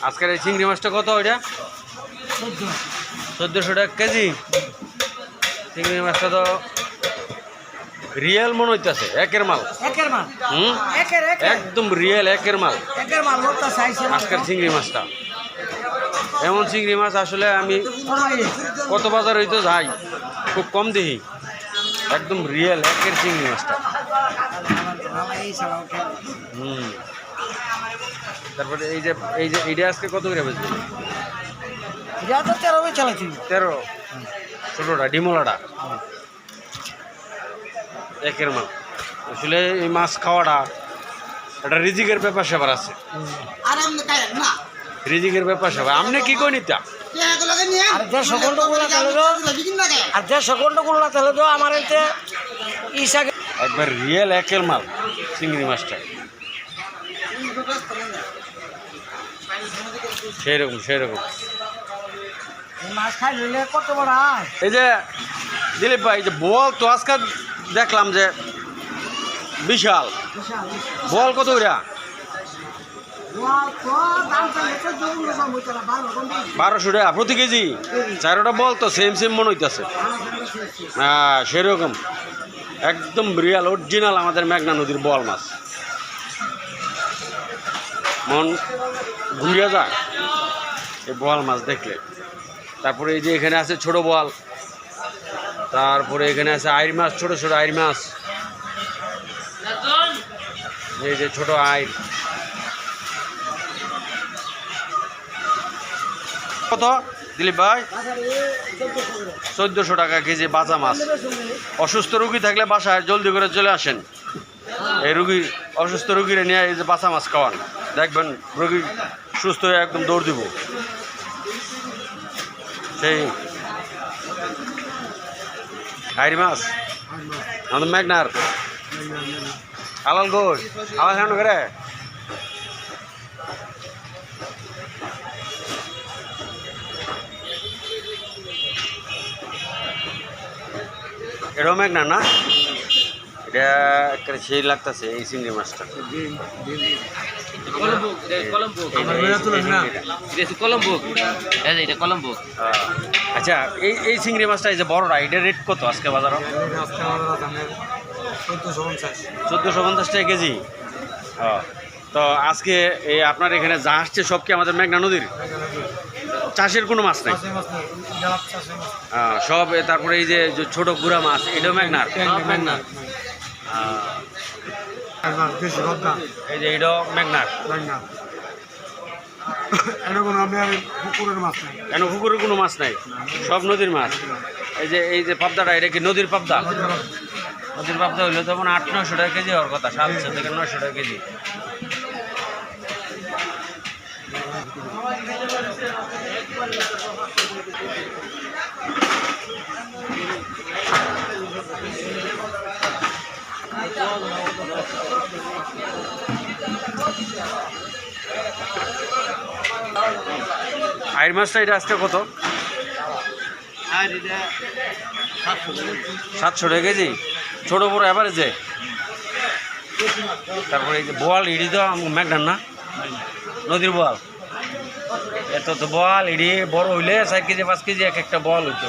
আজকের এই চিংড়ি মাছটা কত ওইটা? চোদ্দোশো টাকা কেজি। চিংড়ি মাছটা তো রিয়েল মনে হইতেছে একের মাল। একের মাল। হুম? একদম রিয়েল একের মাল। একের মাল আজকের চিংড়ি মাছটা। এমন চিংড়ি মাছ আসলে আমি কত বাজার হইতো যাই খুব কম দেখি। একদম রিয়েল একের চিংড়ি মাছটা। হুম। তারপরে এই যে এই যে এইটা আজকে কত করে বেচবে? এটা তো তেরো চালাচ্ছি। তেরো? ছোটোটা ডিমোলাটা একের মাল। আসলে এই মাছ খাওয়াটা একটা রিজিকের ব্যাপার স্যাপার আছে। রিজিকের ব্যাপার স্যাপার। আপনি কি করে নিতা আর যে সকলটা গুলা আর যে সকলটা গুলা তেলে দো আমার এতে ইসাকে একবার রিয়েল একের মাল চিংড়ি মাছটা। সেরকম সেরকম হয় এই যে দিলীপ ভাই যে বল তো আজকে দেখলাম যে বিশাল। বল কত ওরা বারোশো টাকা প্রতি কেজি? চারোটা বল তো সেম সেম মনে হইতেছে। হ্যাঁ সেরকম। একদম রিয়াল অরিজিনাল আমাদের মেঘনা নদীর বল মাছ। মন ঘুরিয়ে যায়। এই বোয়াল মাছ দেখলে। তারপরে এই যে এখানে আছে ছোট বোয়াল। তারপরে এখানে আছে আইর মাছ, ছোট ছোট আইর মাছ। এই যে ছোট আইর কত? দিলীপ ভাই? চোদ্দোশো টাকা কেজি বাজা মাছ। অসুস্থ রুগী থাকলে বাসায় জলদি করে চলে আসেন। এই রুগী অসুস্থ রুগীরা নিয়ে এই যে বাঁচা মাছ খাওয়ান। দেখবেন রুগী সুস্থ হয়ে একদম দৌড় দিব। সেই হাইরি মাছ। আমাদের মেঘনার। আলাল ঘোষ আলাল খান করে এটাও মেঘনা না? এটা একটা সেই লাগতেছে এই চিংড়ি মাছটা। কলম্বো কলম্বো এটা কলম্বো এটা কলম্বো আচ্ছা এই এই চিংড়ি মাছটা এই যে বড়টা এটা রেট কত আজকে বাজার? চোদ্দোশো পঞ্চাশ টাকা কেজি। ও, তো আজকে এই আপনার এখানে যা আসছে সব কি আমাদের মেঘনা নদীর? চাষের কোনো মাছ নেই? সব তারপরে এই যে ছোট গুড়া মাছ এটাও মেঘনার? আহ, এই যে এটাও মেঘনার। কেন পুকুরের কোনো মাছ নাই সব নদীর মাছ। এই যে এই যে পাবদাটা এটা কি নদীর পাবদা? নদীর পাবদা হইলে তখন আট নয়শো টাকা কেজি হওয়ার কথা সাতশো থেকে নয়শো টাকা কেজি। আইর মাছটা এটা আসতে কত? সাতশো টাকা কেজি। ছোটো বড়ো অ্যাভারেজে তারপরে এই যে বোয়াল, ইডি তো ম্যাকডান না? নদীর বোয়াল। এত তো বোয়াল, ইডি, বড় হইলে চার কেজি, পাঁচ কেজি এক একটা বল হইতো।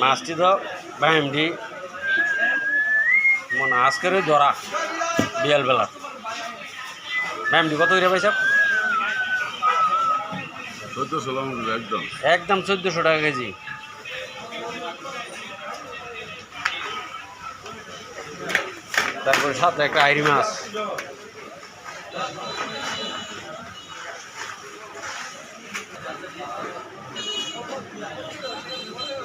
মাছটি তো ভাইমডি মনে আজকের ওই ধরা বিয়ালবেলা ভাইমডি কত করে পাইছ? একদম। একদম চোদ্দোশো টাকা কেজি। তারপরে সাথে একটা আইরি মাছ।